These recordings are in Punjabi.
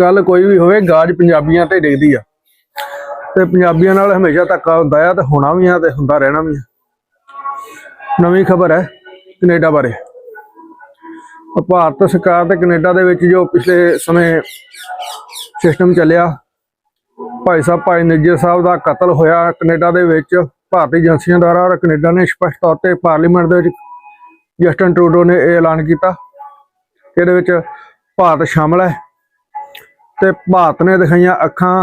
ਗੱਲ ਕੋਈ ਵੀ ਹੋਵੇ, ਗਾਜ ਪੰਜਾਬੀਆਂ ਤੇ ਡਿੱਗਦੀ ਆ। ਤੇ ਪੰਜਾਬੀਆਂ ਨਾਲ ਹਮੇਸ਼ਾ ਧੱਕਾ ਹੁੰਦਾ ਆ ਤੇ ਹੋਣਾ ਵੀ ਆ ਤੇ ਹੁੰਦਾ ਰਹਿਣਾ ਵੀ ਆ। ਨਵੀਂ ਖਬਰ ਹੈ ਕੈਨੇਡਾ ਬਾਰੇ। ਭਾਰਤ ਸਰਕਾਰ ਤੇ ਕੈਨੇਡਾ ਦੇ ਵਿੱਚ ਜੋ ਪਿਛਲੇ ਸਮੇਂ ਸਿਸਟਮ ਚੱਲਿਆ, ਭਾਈ ਸਾਹਿਬ, ਭਾਈ ਨਿੱਜਰ ਸਾਹਿਬ ਦਾ ਕਤਲ ਹੋਇਆ ਕੈਨੇਡਾ ਦੇ ਵਿੱਚ, ਭਾਰਤੀ ਏਜੰਸੀਆਂ ਦੁਆਰਾ ਔਰ ਕੈਨੇਡਾ ਨੇ ਸਪਸ਼ਟ ਤੌਰ ਤੇ ਪਾਰਲੀਮੈਂਟ ਦੇ ਵਿੱਚ ਜਸਟਨ ਟਰੂਡੋ ਨੇ ਇਹ ਐਲਾਨ ਕੀਤਾ। ਇਹਦੇ ਵਿੱਚ ਭਾਰਤ ਸ਼ਾਮਲ ਹੈ। ਤੇ ਭਾਰਤ ਨੇ ਦਿਖਾਈਆਂ ਅੱਖਾਂ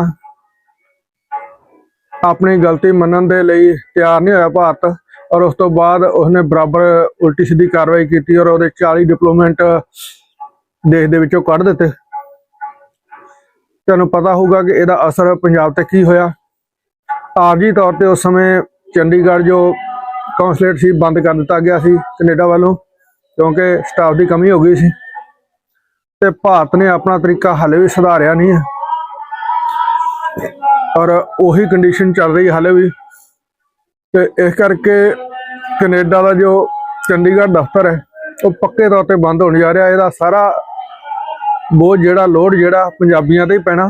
ਆਪਣੀ ਗਲਤੀ ਮੰਨਣ ਦੇ ਲਈ ਤਿਆਰ ਨਹੀਂ ਹੋਇਆ ਭਾਰਤ ਔਰ ਉਸ ਤੋਂ ਬਾਅਦ ਉਸਨੇ ਬਰਾਬਰ ਉਲਟੀ ਸਿੱਧੀ ਕਾਰਵਾਈ ਕੀਤੀ ਔਰ ਉਹਦੇ 40 ਡਿਪਲੋਮੈਂਟ ਦੇਸ਼ ਦੇ ਵਿੱਚੋਂ ਕੱਢ ਦਿੱਤੇ। ਤੁਹਾਨੂੰ ਪਤਾ ਹੋਊਗਾ ਕਿ ਇਹਦਾ ਅਸਰ ਪੰਜਾਬ ਤੇ ਕੀ ਹੋਇਆ। ਆਰਜੀ ਤੌਰ ਤੇ ਉਸ ਸਮੇਂ ਚੰਡੀਗੜ੍ਹ ਜੋ ਕੌਂਸਲੇਟ ਸੀ ਬੰਦ ਕਰ ਦਿੱਤਾ ਗਿਆ ਸੀ ਕੈਨੇਡਾ ਵੱਲੋਂ ਕਿਉਂਕਿ ਸਟਾਫ ਦੀ ਕਮੀ ਹੋ ਗਈ ਸੀ। ਤੇ ਭਾਰਤ ਨੇ ਆਪਣਾ ਤਰੀਕਾ ਹਾਲੇ ਵੀ ਸੁਧਾਰਿਆ ਨਹੀਂ ਹੈ। ਔਰ ਉਹੀ ਕੰਡੀਸ਼ਨ ਚੱਲ ਰਹੀ ਹੈ ਹਾਲੇ ਵੀ। ਤੇ ਇਸ ਕਰਕੇ ਕੈਨੇਡਾ ਦਾ ਜੋ ਚੰਡੀਗੜ੍ਹ ਦਫ਼ਤਰ ਹੈ, ਉਹ ਪੱਕੇ ਤੌਰ ਤੇ ਬੰਦ ਹੋਣ ਜਾ ਰਿਹਾ। ਇਹਦਾ ਸਾਰਾ ਬੋਝ ਜਿਹੜਾ ਲੋਡ ਜਿਹੜਾ ਪੰਜਾਬੀਆਂ ਤੇ ਹੀ ਪੈਣਾ।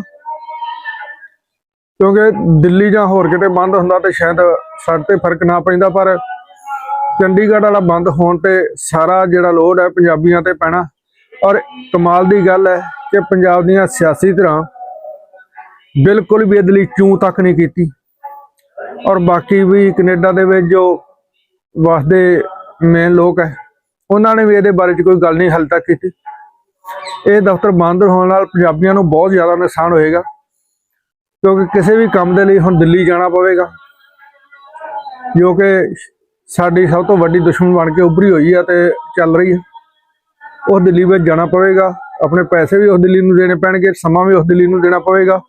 ਕਿਉਂਕਿ ਦਿੱਲੀ ਜਾਂ ਹੋਰ ਕਿਤੇ ਬੰਦ ਹੁੰਦਾ ਤੇ ਸ਼ਾਇਦ ਸਾਡੇ ਤੇ ਫ਼ਰਕ ਨਾ ਪੈਂਦਾ, ਪਰ ਚੰਡੀਗੜ੍ਹ ਵਾਲਾ ਬੰਦ ਹੋਣ ਤੇ ਸਾਰਾ ਜਿਹੜਾ ਲੋਡ ਹੈ ਪੰਜਾਬੀਆਂ ਤੇ ਪੈਣਾ। ਔਰ ਕਮਾਲ ਦੀ ਗੱਲ ਹੈ ਕਿ ਪੰਜਾਬ ਦੀਆਂ ਸਿਆਸੀ ਧਿਰਾਂ ਬਿਲਕੁਲ ਵੀ ਇਹਦੇ ਲਈ ਚੂੰ ਤੱਕ ਨਹੀਂ ਕੀਤੀ। ਔਰ ਬਾਕੀ ਵੀ ਕੈਨੇਡਾ ਦੇ ਵਿੱਚ ਜੋ ਵਸਦੇ ਮੇਨ ਲੋਕ ਹੈ, ਉਹਨਾਂ ਨੇ ਵੀ ਇਹਦੇ ਬਾਰੇ 'ਚ ਕੋਈ ਗੱਲ ਨਹੀਂ ਹਾਲੇ ਤੱਕ ਕੀਤੀ। ਇਹ ਦਫ਼ਤਰ ਬੰਦ ਹੋਣ ਨਾਲ ਪੰਜਾਬੀਆਂ ਨੂੰ ਬਹੁਤ ਜ਼ਿਆਦਾ ਨੁਕਸਾਨ ਹੋਏਗਾ, ਕਿਉਂਕਿ ਕਿਸੇ ਵੀ ਕੰਮ ਦੇ ਲਈ ਹੁਣ ਦਿੱਲੀ ਜਾਣਾ ਪਵੇਗਾ, ਜੋ ਕਿ ਸਾਡੀ ਸਭ ਤੋਂ ਵੱਡੀ ਦੁਸ਼ਮਣ ਬਣ ਕੇ ਉੱਭਰੀ ਹੋਈ ਹੈ ਤੇ ਚੱਲ ਰਹੀ ਹੈ। ਉਹ ਦਿੱਲੀ ਵਿੱਚ ਜਾਣਾ ਪਵੇਗਾ। ਆਪਣੇ ਪੈਸੇ ਵੀ ਉਸ ਦਿੱਲੀ ਨੂੰ ਦੇਣੇ ਪੈਣਗੇ, ਸਮਾਂ ਵੀ ਉਸ ਦਿੱਲੀ ਨੂੰ ਦੇਣਾ ਪਵੇਗਾ।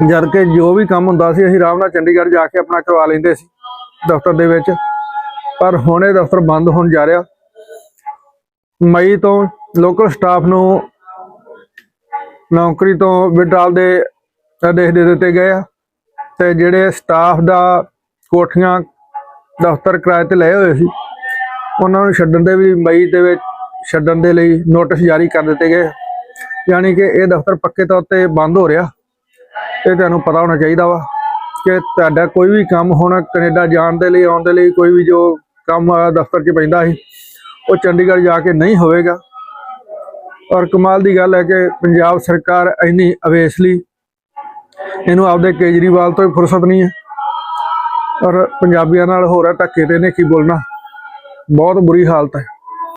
ਜਦ ਕਿ ਜੋ ਵੀ ਕੰਮ ਹੁੰਦਾ ਸੀ, ਅਸੀਂ ਆਰਾਮ ਨਾਲ ਚੰਡੀਗੜ੍ਹ ਜਾ ਕੇ ਆਪਣਾ ਕਰਵਾ ਲੈਂਦੇ ਸੀ ਦਫ਼ਤਰ ਦੇ ਵਿੱਚ। ਪਰ ਹੁਣ ਇਹ ਦਫ਼ਤਰ ਬੰਦ ਹੋਣ ਜਾ ਰਿਹਾ। ਮਈ ਤੋਂ ਲੋਕਲ ਸਟਾਫ ਨੂੰ ਨੌਕਰੀ ਤੋਂ ਵਿਡਰਾਲ ਦੇ ਆਦੇਸ਼ ਦੇ ਦਿੱਤੇ ਗਏ ਆ ਤੇ ਜਿਹੜੇ ਸਟਾਫ ਦਾ ਕੋਠੀਆਂ ਦਫ਼ਤਰ ਕਿਰਾਏ ਤੇ ਲਏ ਹੋਏ ਸੀ ਉਹਨਾਂ ਨੂੰ ਛੱਡਣ ਦੇ ਵੀ ਮਈ ਦੇ ਵਿੱਚ ਛੱਡਣ ਦੇ ਲਈ ਨੋਟਿਸ ਜਾਰੀ ਕਰ ਦਿੱਤੇ ਗਏ। ਯਾਨੀ ਕਿ ਇਹ ਦਫ਼ਤਰ ਪੱਕੇ ਤੌਰ ਤੇ ਬੰਦ ਹੋ ਰਿਹਾ। ਇਹ ਤੁਹਾਨੂੰ ਪਤਾ ਹੋਣਾ ਚਾਹੀਦਾ ਵਾ ਕਿ ਤੁਹਾਡਾ ਕੋਈ ਵੀ ਕੰਮ ਹੋਣਾ ਕੈਨੇਡਾ ਜਾਣ ਦੇ ਲਈ, ਆਉਣ ਦੇ ਲਈ ਕੋਈ ਵੀ ਜੋ ਕੰਮ ਦਫ਼ਤਰ 'ਚ ਪੈਂਦਾ ਸੀ, ਉਹ ਚੰਡੀਗੜ੍ਹ ਜਾ ਕੇ ਨਹੀਂ ਹੋਵੇਗਾ। ਔਰ ਕਮਾਲ ਦੀ ਗੱਲ ਹੈ ਕਿ ਪੰਜਾਬ ਸਰਕਾਰ ਇੰਨੀ ਅਵੇਸਲੀ, ਇਹਨੂੰ ਆਪਦੇ ਕੇਜਰੀਵਾਲ ਤੋਂ ਹੀ ਫੁਰਸਤ ਨਹੀਂ ਹੈ। ਔਰ ਪੰਜਾਬੀਆਂ ਨਾਲ ਹੋ ਰਿਹਾ ਧੱਕੇ ਤੇ ਨੇ ਕੀ ਬੋਲਣਾ। ਬਹੁਤ ਬੁਰੀ ਹਾਲਤ ਹੈ।